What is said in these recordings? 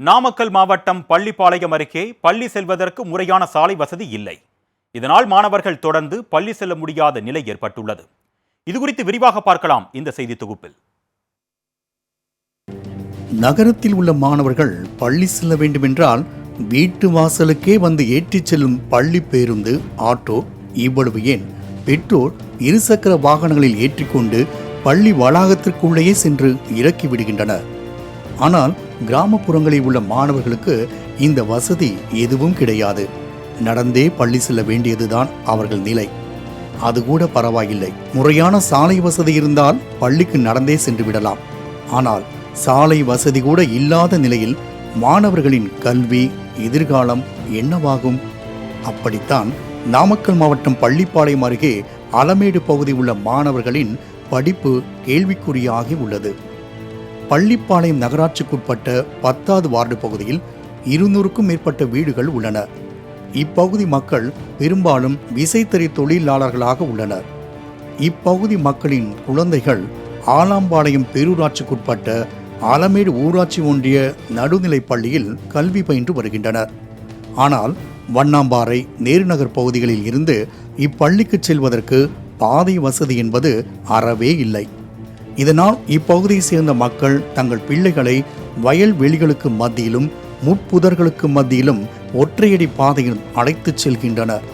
நாமக்கல் மாவட்டம் பள்ளிப்பாளையம் அருகே பள்ளி செல்வதற்கு முறையான சாலை வசதி இல்லை. இதனால் மாணவர்கள் தொடர்ந்து பள்ளி செல்ல முடியாத நிலை ஏற்பட்டுள்ளது. இதுகுறித்து விரிவாக பார்க்கலாம் இந்த செய்தி தொகுப்பில். நகரத்தில் உள்ள மாணவர்கள் பள்ளி செல்ல வேண்டுமென்றால் வீட்டு வாசலுக்கே வந்து ஏற்றிச் செல்லும் பள்ளி பேருந்து ஆட்டோ இவ்வளவு ஏன்? பெற்றோர் இருசக்கர வாகனங்களில் ஏற்றிக்கொண்டு பள்ளி வளாகத்திற்குள்ளேயே சென்று இறக்கி விடுகின்றனர். ஆனால் கிராமப்புறங்களில் உள்ள மாணவர்களுக்கு இந்த வசதி எதுவும் கிடையாது. நடந்தே பள்ளி செல்ல வேண்டியதுதான் அவர்கள் நிலை. அது கூட பரவாயில்லை. முறையான சாலை வசதி இருந்தால் பள்ளிக்கு நடந்தே சென்று விடலாம். ஆனால் சாலை வசதி கூட இல்லாத நிலையில் மாணவர்களின் கல்வி எதிர்காலம் என்னவாகும்? அப்படித்தான் நாமக்கல் மாவட்டம் பள்ளிப்பாளையம் அருகே அலமேடு பகுதி உள்ள மாணவர்களின் படிப்பு கேள்விக்குறியாகி உள்ளது. பள்ளிப்பாளையம் நகராட்சிக்குட்பட்ட பத்தாவது வார்டு பகுதியில் இருநூறுக்கும் மேற்பட்ட வீடுகள் உள்ளன. இப்பகுதி மக்கள் பெரும்பாலும் விசைத்தறி தொழிலாளர்களாக உள்ளனர். இப்பகுதி மக்களின் குழந்தைகள் ஆலாம்பாளையம் பேரூராட்சிக்குட்பட்ட ஆலமேடு ஊராட்சி ஒன்றிய நடுநிலைப் பள்ளியில் கல்வி பயின்று வருகின்றனர். ஆனால் வண்ணாம்பாறை நேருநகர் பகுதிகளில் இருந்து இப்பள்ளிக்கு செல்வதற்கு பாதை வசதி என்பது அறவே இல்லை. இதனால் இப்பகுதியை சேர்ந்த மக்கள் தங்கள் பிள்ளைகளை வயல்வெளிகளுக்கு மத்தியிலும் முட்புதர்களுக்கு மத்தியிலும் ஒற்றையடி பாதையில் அழைத்துச் செல்கின்றனர்.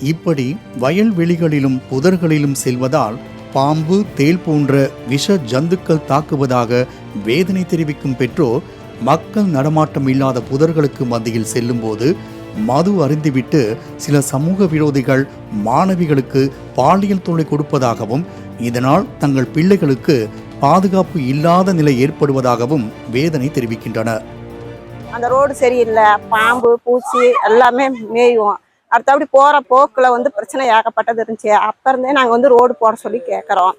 இப்படி வயல்வெளிகளிலும் புதர்களிலும் செல்வதால் பாம்பு தேள் போன்ற விஷ ஜந்துக்கள் தாக்குவதாக வேதனை தெரிவிக்கும் பெற்றோர் மக்கள் நடமாட்டம் இல்லாத புதர்களுக்கு மத்தியில் செல்லும்போது மது அறிந்துவிட்டு சில சமூக விரோதிகள் மாணவிகளுக்கு பாலியல் தொல்லை கொடுப்பதாகவும் இதனால் தங்கள் பிள்ளைகளுக்கு பாதுகாப்பு இல்லாத நிலை ஏற்படுவதாகவும் வேதனை தெரிவிக்கின்றனர் அந்த ரோடு சரியில்லை. பாம்பு பூச்சி எல்லாமே மேயும். அடுத்தபடி போகிற போக்கில் வந்து பிரச்சனை ஏகப்பட்டது இருந்துச்சு. அப்போ இருந்தே நாங்கள் வந்து ரோடு போட சொல்லி கேட்குறோம்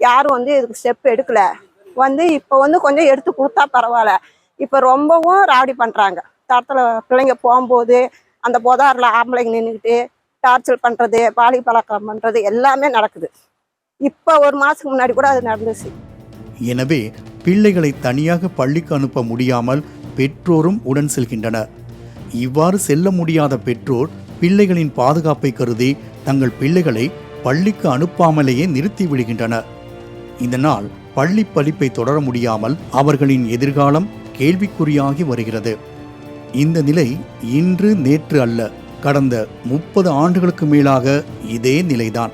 யாரும் வந்து இதுக்கு ஸ்டெப் எடுக்கல. வந்து இப்போ வந்து கொஞ்சம் எடுத்து கொடுத்தா பரவாயில்ல. இப்போ ரொம்பவும் ராவடி பண்ணுறாங்க தடத்தில் பிள்ளைங்க போகும்போது அந்த புதாரில் ஆம்பளைங்க நின்றுக்கிட்டு டார்ச்சர் பண்ணுறது பாலி பழக்கம் பண்ணுறது எல்லாமே நடக்குது. இப்போ ஒரு மாதத்துக்கு முன்னாடி கூட அது நடந்துச்சு. எனவே பிள்ளைகளை தனியாக பள்ளிக்கு அனுப்ப முடியாமல் பெற்றோரும் உடன் செல்கின்றனர். இவ்வாறு செல்ல முடியாத பெற்றோர் பிள்ளைகளின் பாதுகாப்பை கருதி தங்கள் பிள்ளைகளை பள்ளிக்கு அனுப்பாமலேயே நிறுத்தி விடுகின்றனர் இதனால் பள்ளி படிப்பை தொடர முடியாமல் அவர்களின் எதிர்காலம் கேள்விக்குறியாகி வருகிறது. இந்த நிலை இன்று நேற்று அல்ல கடந்த முப்பது ஆண்டுகளுக்கு மேலாக இதே நிலைதான்.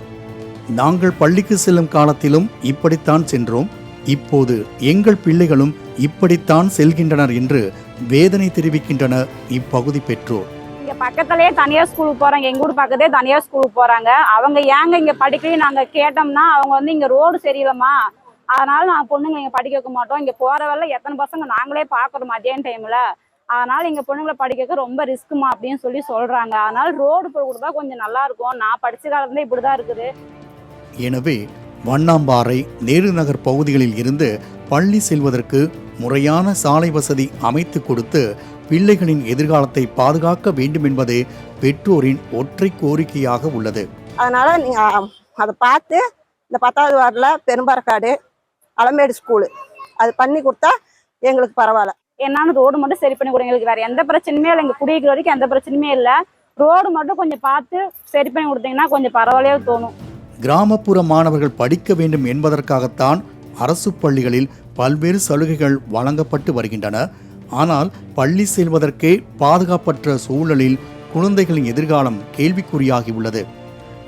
நாங்கள் பள்ளிக்கு செல்லும் காலத்திலும் இப்படித்தான் சென்றோம். இப்போது எங்கள் பிள்ளைகளும் இப்படித்தான் செல்கின்றனர் என்று வேதனை தெரிவிக்கின்றனர் இப்பகுதி பெற்றோர். இங்க பக்கத்துலயே தனியார் ஸ்கூலுக்கு போறாங்க. எங்க ஊர் பக்கத்தே தனியார் ஸ்கூலுக்கு போறாங்க. அவங்க ஏங்க இங்க படிக்கலையும் நாங்க கேட்டோம்னா அவங்க வந்து இங்க ரோடு சரியில்லைம்மா. அதனால நான் பொண்ணுங்க இங்க படிக்க வைக்க மாட்டோம். இங்க போகிற வேலை எத்தனை பசங்க நாங்களே பாக்குறோம் மதியான டைம்ல அதனால எங்கள் பொண்ணுங்களை படிக்க ரொம்ப ரிஸ்க்குமா அப்படின்னு சொல்லி சொல்றாங்க. அதனால ரோடு போய் கொடுத்தா கொஞ்சம் நல்லா இருக்கும். நான் படிச்ச காலத்துல இப்படிதான் இருக்குது. எனவே வண்ணாம்பாறை நேரு நகர் பகுதிகளில் இருந்து பள்ளி செல்வதற்கு முறையான சாலை வசதி அமைத்து கொடுத்து பிள்ளைகளின் எதிர்காலத்தை பாதுகாக்க வேண்டும் என்பதே பெற்றோரின் ஒற்றை கோரிக்கையாக உள்ளது. அதனால நீங்க அதை பார்த்து இந்த பத்தாவது வார்டில் பெரும்பாரக்காடு அலமேடு ஸ்கூலு அது பண்ணி கொடுத்தா எங்களுக்கு பரவாயில்ல. என்னன்னு ரோடு மட்டும் சரி பண்ணி கொடுங்க. எங்களுக்கு வேற எந்த பிரச்சனையுமே இல்லை. இங்க குடியிருக்கிற வரைக்கும் எந்த பிரச்சனையுமே இல்லை. ரோடு மட்டும் கொஞ்சம் பார்த்து சரி பண்ணி கொடுத்தீங்கன்னா கொஞ்சம் பரவாயில்லையா தோணும். கிராமப்புற மாணவர்கள் படிக்க வேண்டும் என்பதற்காகத்தான் அரசு பள்ளிகளில் பல்வேறு சலுகைகள் வழங்கப்பட்டு வருகின்றன. ஆனால் பள்ளி செல்வதற்கே பாதுகாப்பற்ற சூழலில் குழந்தைகளின் எதிர்காலம் கேள்விக்குறியாகி உள்ளது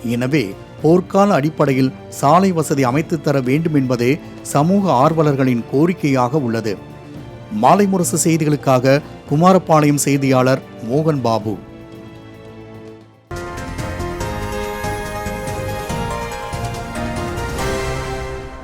எனவே போர்க்கால அடிப்படையில் சாலை வசதி அமைத்து தர வேண்டும் என்பதே சமூக ஆர்வலர்களின் கோரிக்கையாக உள்ளது. மாலை முரசு செய்திகளுக்காக குமாரபாளையம் செய்தியாளர் மோகன் பாபு